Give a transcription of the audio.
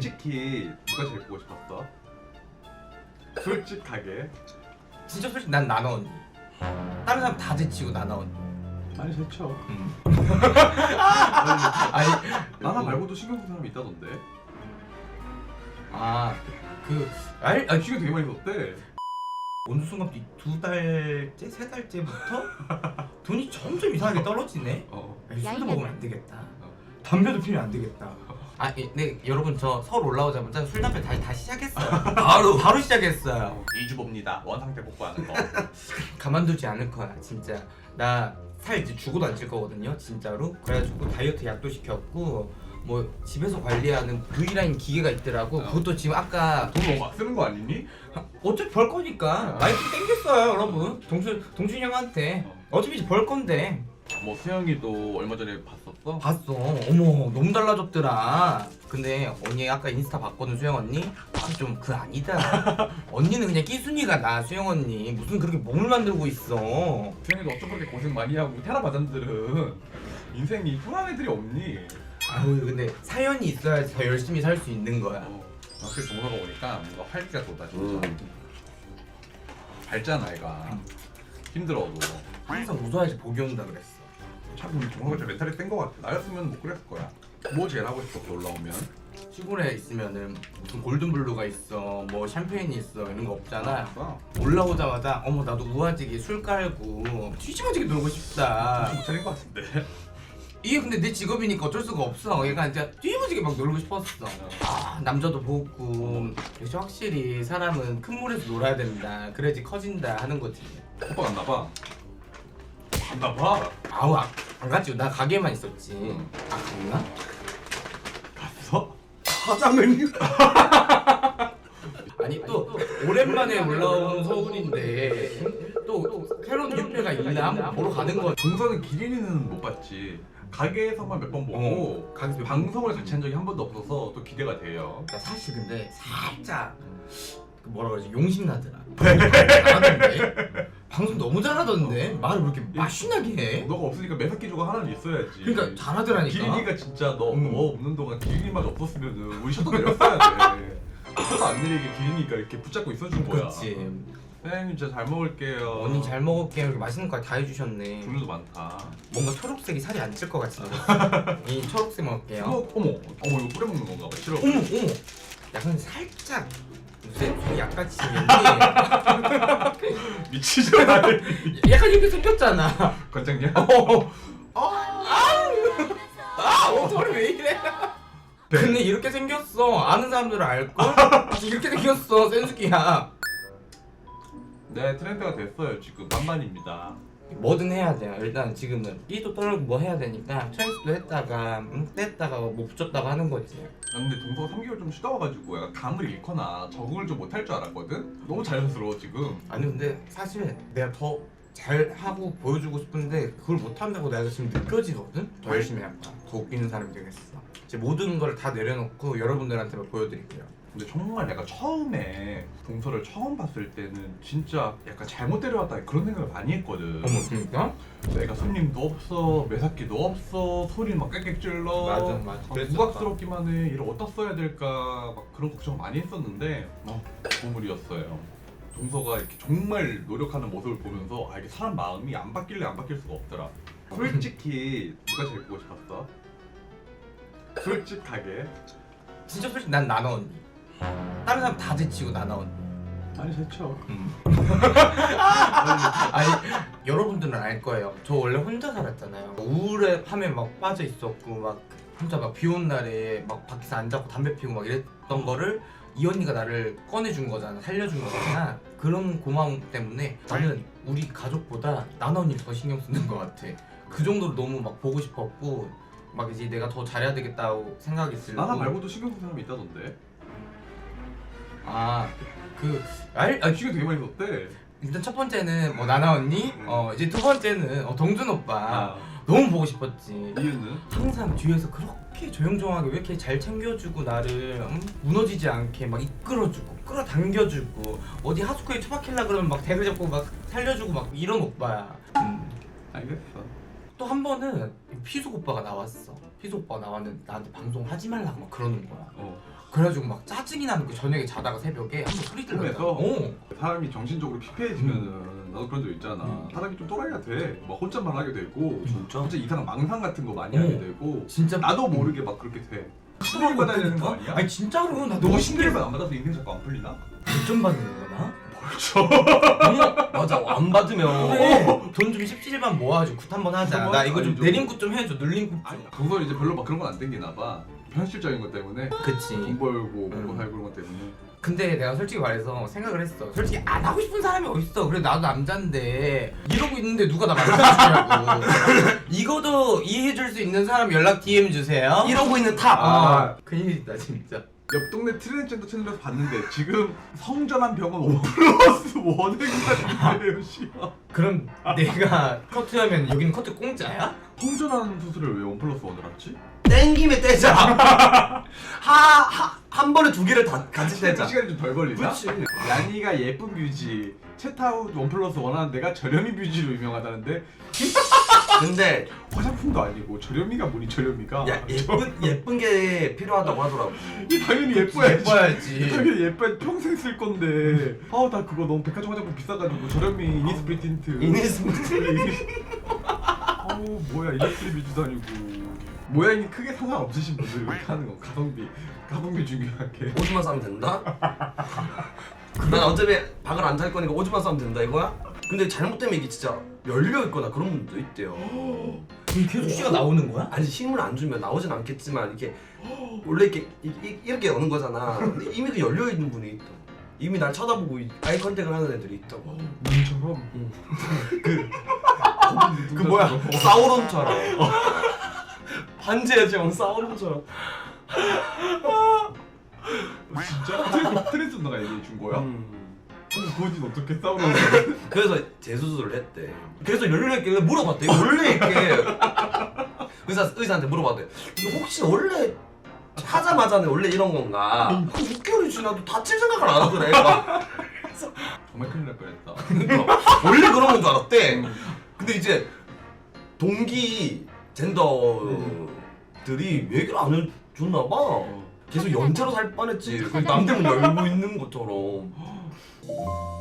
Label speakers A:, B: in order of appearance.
A: 솔직히 누가 제일 보고 싶었어? 솔직하게
B: 진짜 솔직히 난 나나 언니. 다른 사람 다 제치고 나나 언니.
A: 많이 좋죠
B: 음. 아니
A: 나나 말고도 신경 쓴 사람이 있다던데
B: 아그 알, 아,
A: 신경 되게 많이 썼대
B: 어느 순간 두 달째 세 달째부터 돈이 점점 이상하게 떨어지네.
A: 어
B: 에이, 술도
C: 야,
B: 먹으면 안 되겠다. 담배도 피우면 안 되겠다. 아, 예, 네 여러분 저 서울 올라오자마자 술 담배 다시 다시 시작했어요. 바로 바로 시작했어요.
A: 이주봅니다 원상태 복구하는 거
B: 가만두지 않을 거야 진짜. 나 살 이제 죽어도 안 찔 거거든요 진짜로. 그래가지고 다이어트 약도 시켰고 뭐 집에서 관리하는 V라인 기계가 있더라고.
A: 어.
B: 그것도 지금 아까
A: 돈 너무 막 쓰는 거 아니니?
B: 어차피 벌 거니까 많이 땡겼어요 여러분. 동준 동준 형한테 어차피 이제 벌 건데.
A: 뭐 수영이도 얼마 전에 봤 었어?
B: 봤어. 어머 너무 달라졌더라. 근데 언니 아까 인스타 봤거든 수영 언니. 좀 그 아니다. 언니는 그냥 끼순이가 나 수영 언니 무슨 그렇게 몸을 만들고 있어.
A: 수영이도 어쩜 그렇게 고생 많이 하고 테라 바잔들은 인생이 편한 애들이 없니?
B: 아유 근데 사연이 있어야지 더 열심히 살 수 있는 거야.
A: 어, 확실히 동서가 오니까 뭔가 활기가 돋아 진짜 밝잖아 애가 힘들어도
B: 항상 웃어야지 복이 온다 그랬어.
A: 참 동서가 좀 멘탈이 센 거 같아 나였으면 못 그랬을 거야 뭐 제일 하고 싶었어 올라오면
B: 시골에 있으면은 무슨 골든블루가 있어, 뭐 샴페인이 있어 이런 거 없잖아.
A: 아,
B: 올라오자마자 어머 나도 우아지게 술 깔고 뒤집어지게 놀고 싶다.
A: 정신 못 차린 거 같은데
B: 이게 근데 내 직업이니까 어쩔 수가 없어. 얘가 진짜 뒤집어지게 막 놀고 싶었어. 아, 남자도 보고 역시 확실히 사람은 큰 물에서 놀아야 된다. 그래야지 커진다 하는 거지.
A: 오빠 갔나 봐 갔나 봐
B: 아우 아, 안 갔지. 나 가게만 있었지.
A: 응.
B: 아 갔나?
A: 갔어?
B: 화장을 아니 또 오랜만에 올라온 서울인데 또 새로운 뉴페가 있나 한번 보러 가는 거.
A: 동서는 기린이는 못 봤지 가게에서만 몇 번 보고
B: 어, 가게에서
A: 방송을 같이 한 적이 한 번도 없어서 또 기대가 돼요
B: 나 사실 근데 살짝 그 뭐라 그러지 용심 나더라. 잘하던데 방송 너무 잘하던데 말을 왜 이렇게 맛있나게 해?
A: 너가 없으니까 매사기 조가 하나는 있어야지
B: 그러니까 잘하더라니까.
A: 기린이가 진짜 너,
B: 음.
A: 너 없는 동안 기린이만 없었으면 우리 셔터 내렸어야 돼 셔터 안 내리게 기린이가 이렇게 붙잡고 있어준 거야
B: 그렇지.
A: 사장님 진짜 잘 먹을게요
B: 언니 잘 먹을게요. 이렇게 맛있는 거 다 해주셨네.
A: 종류도 많다
B: 뭔가 초록색이 살이 안 찔 것 같이 이 초록색 먹을게요.
A: 어머 어머 어머 이거 뿌려 먹는 건가 봐 싫어
B: 어머 어머. 약간 살짝 무슨 약같이 생겼니?
A: 미치지 마
B: 약간 이렇게 생겼잖아.
A: 관장님
B: 어. 아, 옷털이 왜 이래? 근데 이렇게 생겼어. 아는 사람들은 알걸? 이렇게 생겼어. 센스기야.
A: 네 트렌드가 됐어요 지금 만만입니다
B: 뭐든 해야 돼요. 일단 지금은 삐도 떨고 뭐 해야 되니까 트랜스도 했다가 음, 뗐다가 뭐 붙였다가 하는 거지.
A: 나 근데 동서가 3개월 좀 쉬다 와가지고 약간 감을 잃거나 적응을 좀 못할 줄 알았거든? 너무 자연스러워 지금
B: 아니 근데 사실 내가 더 잘 하고 보여주고 싶은데 그걸 못 한다고 내가 지금 느껴지거든? 더 열심히 해야 더 웃기는 사람이 되겠어. 이제 모든 걸 다 내려놓고 여러분들한테만 보여드릴게요.
A: 근데 정말 내가 처음에 동서를 처음 봤을 때는 진짜 약간 잘못 데려왔다 그런 생각을 많이 했거든
B: 어머 그니까?
A: 내가 손님도 없어 매사기도 없어 소리 막 꽥꽥 질러
B: 맞아, 맞아.
A: 막
B: 그랬었다.
A: 부각스럽기만 해 일을 어디다 써야 될까 막 그런 걱정 많이 했었는데 어, 보물이었어요 동서가 이렇게 정말 노력하는 모습을 보면서 아 이게 사람 마음이 안 바뀔래 안 바뀔 수가 없더라 솔직히 누가 제일 보고 싶었어? 솔직하게
B: 진짜 솔직히 난 나나 언니. 다른 사람 다 제치고 나나 언니.
A: 아니 좋죠
B: 아니 여러분들은 알 거예요. 저 원래 혼자 살았잖아요. 우울함에 막 빠져 있었고 막 혼자 막 비 온 날에 막 밖에서 안 자고 담배 피우고 막 이랬던 거를 이 언니가 나를 꺼내준 거잖아, 살려준 거잖아. 그런 고마움 때문에 나는 우리 가족보다 나나 언니를 더 신경 쓰는 것 같아. 그 정도로 너무 막 보고 싶었고 막 이제 내가 더 잘해야 되겠다고 생각이 들고
A: 나나 말고도 신경 쓴 사람이 있다던데
B: 아그 알, 아,
A: 신경 되게 많이 썼대
B: 일단 첫 번째는 뭐 나나 언니, 어 이제 두 번째는 어, 동준 오빠
A: 아,
B: 너무 보고 싶었지.
A: 이유는?
B: 항상 뒤에서 그렇게 조용조용하게 왜 이렇게 잘 챙겨주고 나를 음? 무너지지 않게 막 이끌어주고 끌어당겨주고 어디 하수구에 처박힐라 그러면 막 대를 잡고 막 살려주고 막 이런 오빠야. 음.
A: 알겠어
B: 또 한 번은 피숙 오빠가 나왔어. 피숙 오빠가 나왔는데 나한테 방송 하지 말라고 막 그러는 거야.
A: 어.
B: 그래가지고 막 짜증이 나는 거 저녁에 자다가 새벽에 한번 소리.
A: 꿈에서?
B: 어.
A: 사람이 정신적으로 피폐해지면은 나도 그런 적 있잖아.
B: 음.
A: 사람이 좀 또라이가 돼. 막 혼잣말 하게 되고
C: 진짜?
A: 진짜 이상한 망상 같은 거 많이
B: 어.
A: 하게 되고
B: 진짜
A: 나도 모르게 막 그렇게 돼. 스트레스 받아야 되는 거 아니야?
B: 아니 진짜로 나
A: 너무
B: 너무
A: 스트레스
B: 신기해서
A: 안 받아서 인생 자꾸 안 풀리나?
B: 좀 받는 거나?
C: 맞아 안 받으면
B: 그래. 돈좀 17만 모아가지고 굿 한번 하자. 나 이거 좀
A: 아니죠.
B: 내림굿 좀 해줘. 눌림굿 좀.
A: 아니 동서 이제 별로 막 그런 건 안 땡기나 봐. 현실적인 것 때문에
B: 그치.
A: 돈 벌고 먹고
B: 음.
A: 살고 그런 것 때문에.
B: 근데 내가 솔직히 말해서 생각을 했어. 솔직히 안 하고 싶은 사람이 어딨어. 그래 나도 남잔데 이러고 있는데 누가 나 만나주냐고. 이거도 이해해줄 수 있는 사람 연락 DM 주세요.
C: 이러고 있는 탑
A: 아.
B: 큰일이다 진짜.
A: 옆 동네 트랜스젠더 채널에서 봤는데 지금 성전한 병원 원 플러스 원액이나 준대요 씨발.
B: 그럼 내가 커트하면 여기는 커트 공짜야?
A: 성전하는 수술을 왜 원 플러스 원을 하지?
C: 땡김에 떼자 하한 번에 두 개를 다 같이 떼자
A: 시간이 좀 덜 걸리나?
C: 그렇지
A: 야니가 예쁜 뷰지 채타운 원 플러스 원하는 데가 저렴이 뷰지로 유명하다는데
C: 근데
A: 화장품도 아니고 저렴이가 뭐니 저렴이가?
C: 야 예쁜 예쁜 게 필요하다고 하더라고.
A: 이 당연히 예뻐야지.
B: 예뻐야지.
A: 당연히 예뻐야 평생 쓸 건데. 아나 그거 너무 백화점 화장품 비싸가지고 저렴이 이니스프리 틴트.
C: 이니스프리
A: 어우 뭐야 이니스프리 뷰지도 아니고. 모양이 크게 상관없으신 분들 이렇게 하는 거 가성비. 가성비 중요하게.
C: 오줌만 싸면 된다? 난 어차피 박을 안찰 거니까 오줌만 싸면 된다 이거야? 근데 잘못되면 이게 진짜 열려 있거나 그런 분도 있대요.
B: 그럼 계속 씨가 나오는 거야?
C: 아니 힘을 안 주면 나오진 않겠지만 이렇게 원래 이렇게 이, 이, 이렇게 여는 거잖아. 근데 이미 그 열려 있는 분이 있다. 이미 날 쳐다보고 이- 아이 컨택을 하는 애들이 있다고.
A: 눈처럼
C: 응.
A: 그
C: 뭐야 사우론처럼. 반지의 제왕 사우론처럼.
A: 진짜? 트레스, 트레스 누나가 얘기해 준 거야?
C: 음.
A: 그거진 어떻게 싸우는 거야?
C: 그래서 재수술을 했대. 그래서 열려 있길래 물어봤대. 이거 원래 이렇게 의사 의사한테 물어봤대. 이거 혹시 원래 하자마자는 원래 이런 건가? 한 6개월이 지나도 다칠 생각을 안 하더래. 막.
A: 정말 큰일 날 뻔했다
C: 그러니까 원래 그런 건 줄 알았대. 근데 이제 동기 젠더들이 얘기를 안 해줬나 봐.
A: 어.
C: 계속 연체로 살 뻔했지. 그 남대문 열고 있는 것처럼. Música